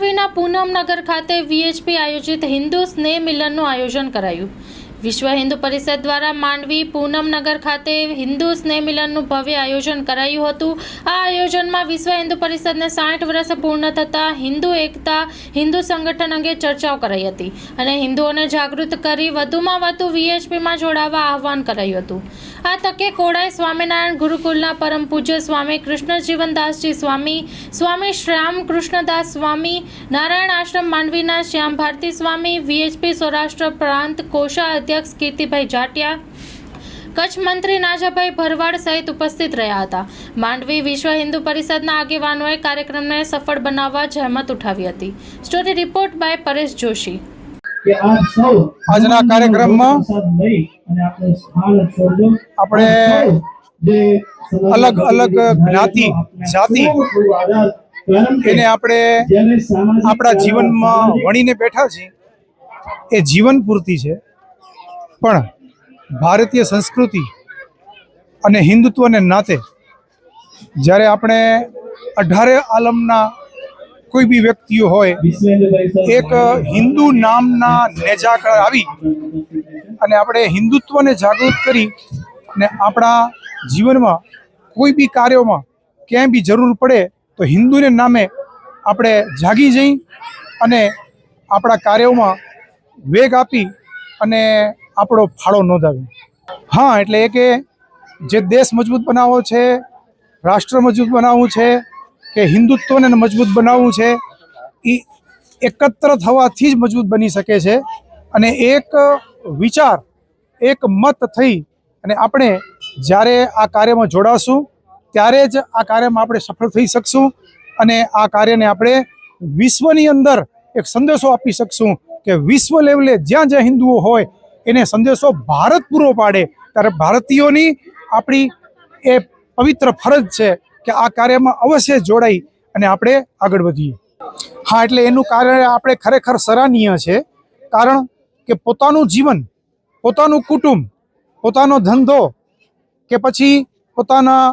માંડવીના પૂનમનગર ખાતે વીએચપી આયોજિત હિન્દુ સ્નેહ મિલનનું આયોજન કરાયું. વિશ્વ હિન્દુ પરિષદ દ્વારા માંડવી પૂનમનગર ખાતે હિન્દુ સ્નેહ મિલનનું ભવ્ય આયોજન કરાયું હતું. આ આયોજનમાં વિશ્વ હિન્દુ પરિષદને સાઠ વર્ષ પૂર્ણ થતાં હિન્દુ એકતા, હિન્દુ સંગઠન અંગે ચર્ચાઓ કરાઈ હતી અને હિન્દુઓને જાગૃત કરી વધુમાં વધુ વીએચપીમાં જોડાવા આહવાન કરાયું હતું. આ તકે કોડાઈ સ્વામિનારાયણ ગુરુકુલના પરમ પૂજ્ય સ્વામી કૃષ્ણ જીવનદાસજી સ્વામી સ્વામી શ્યામ કૃષ્ણદાસ સ્વામી, નારાયણ આશ્રમ માંડવીના શ્યામ ભારતી સ્વામી, વીએચપી સૌરાષ્ટ્ર પ્રાંત કોષા અધ્યક્ષ કીર્તિભાઈ જાટિયા કચ્છ મંત્રી નાજાભાઈ ભરવાડ સહિત ઉપસ્થિત રહ્યા હતા. માંડવી વિશ્વ હિન્દુ પરિષદના આગેવાનોએ કાર્યક્રમને સફળ બનાવવા જહેમત ઉઠાવી હતી. Story report by Paresh Joshi. કે આપ સૌ આજના કાર્યક્રમમાં આપણે અલગ અલગ જ્ઞાતિ, જાતિ એને આપણે આપણા જીવનમાં વણીને બેઠા છીએ. એ જીવન પૂરતી છે. પણ ભારતીય સંસ્કૃતિ અને હિન્દુત્વને નાતે જ્યારે આપણે અઢારે આલમના કોઈ બી વ્યક્તિઓ હોય, એક હિન્દુ નામના નેજા આવી અને આપણે હિન્દુત્વને જાગૃત કરી અને આપણા જીવનમાં કોઈ બી કાર્યોમાં ક્યાંય બી જરૂર પડે તો હિન્દુને નામે આપણે જાગી જઈ અને આપણા કાર્યોમાં વેગ આપી અને આપણો ફાળો નોંધાવી. હા, એટલે એ કે જે દેશ મજબૂત બનાવવો છે, રાષ્ટ્ર મજબૂત બનાવવું છે, કે હિન્દુત્વને મજબૂત બનાવવું છે એ એકત્ર થવાથી જ મજબૂત બની શકે છે. અને એક વિચાર, એક મત થઈ અને આપણે જ્યારે આ કાર્યમાં જોડાશું, ત્યારે જ આ કાર્યમાં આપણે સફળ થઈ શકશું અને આ કાર્યને આપણે વિશ્વની અંદર એક સંદેશો આપી શકશું કે વિશ્વ લેવલે જ્યાં જ્યાં હિન્દુઓ હોય એને સંદેશો ભારત પૂરો પાડે, ત્યારે ભારતીયોની આપણી એ પવિત્ર ફરજ છે કે આ કાર્યમાં અવશ્ય જોડાઈ અને આપણે આગળ વધીએ. હા, એટલે એનું કાર્ય આપણે ખરેખર સરાહનીય છે. કારણ કે પોતાનું જીવન, પોતાનું કુટુંબ, પોતાનો ધંધો કે પછી પોતાના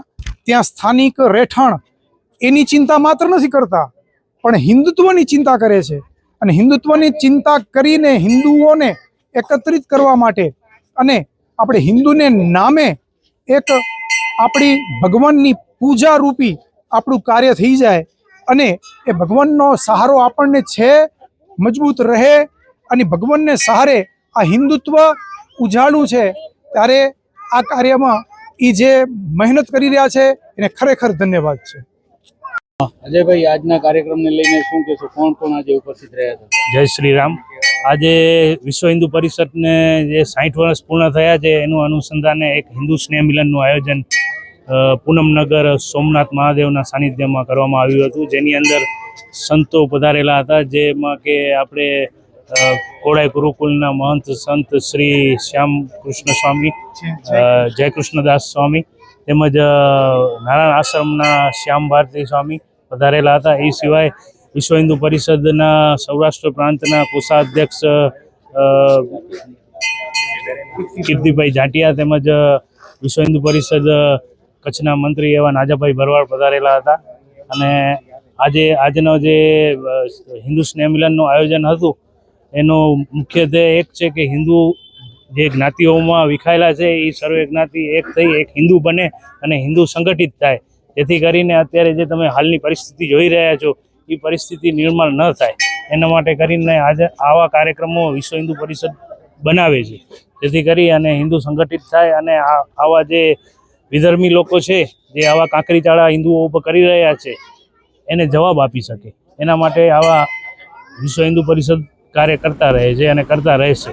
ત્યાં સ્થાનિક રહેઠાણ, એની ચિંતા માત્ર નથી કરતા, પણ હિન્દુત્વની ચિંતા કરે છે. અને હિન્દુત્વની ચિંતા કરીને હિન્દુઓને એકત્રિત કરવા માટે અને આપણે હિન્દુને નામે એક આપણી ભગવાનની પૂજા રૂપી આપણું કાર્ય થઈ જાય અને એ ભગવાનનો સહારો આપણને છે, મજબૂત રહે અને ભગવાનને સહારે આ હિન્દુત્વ ઉજાળું છે, ત્યારે આ કાર્યમાં એ જે મહેનત કરી રહ્યા છે, એને ખરેખર ધન્યવાદ છે. અજયભાઈ, આજના કાર્યક્રમને લઈને શું કહેશો? કોણ કોણ આજે ઉપસ્થિત રહ્યા હતા જય શ્રી રામ આજે વિશ્વ હિન્દુ પરિષદને જે સાઠ વર્ષ પૂર્ણ થયા છે, એનું અનુસંધાને એક હિન્દુ સ્નેહ મિલનનું આયોજન પૂનમનગર સોમનાથ મહાદેવના સાનિધ્યમાં કરવામાં આવ્યું હતું. જેની અંદર સંતો પધારેલા હતા, જેમાં કે આપણે કોડાઈ ગુરુકુલના મહંત સંત શ્રી શ્યામ કૃષ્ણ સ્વામી જયકૃષ્ણદાસ જય કૃષ્ણદાસ સ્વામી તેમજ નારાયણ આશ્રમના શ્યામ ભારતી સ્વામી વધારેલા હતા. એ સિવાય વિશ્વ હિન્દુ પરિષદના સૌરાષ્ટ્ર પ્રાંતના કોષાધ્યક્ષ કીર્તિભાઈ જાટિયા તેમજ વિશ્વ હિન્દુ પરિષદ કચ્છના મંત્રી એવા નાજાભાઈ ભરવાડ પધારેલા હતા. અને આજે, આજનો જે હિન્દુ સ્નેહ મિલનનું આયોજન હતું, એનો મુખ્યત્વે એક છે કે હિન્દુ જે જ્ઞાતિઓમાં વિખાયેલા છે એ સર્વે જ્ઞાતિ એક થઈ, એક હિન્દુ બને અને હિન્દુ સંગઠિત થાય. જેથી કરીને અત્યારે જે તમે હાલની પરિસ્થિતિ જોઈ રહ્યા છો એ પરિસ્થિતિ નિર્માણ ન થાય. એના માટે કરીને આજે આવા કાર્યક્રમો વિશ્વ હિન્દુ પરિષદ બનાવે છે. જેથી કરી અને હિન્દુ સંગઠિત થાય અને આવા જે વિધર્મી લોકો છે, જે આવા કાંકરીચાળા હિન્દુઓ ઉપર કરી રહ્યા છે, એને જવાબ આપી શકે. એના માટે આવા વિશ્વ હિન્દુ પરિષદ કાર્ય કરતા રહે છે અને કરતા રહેશે.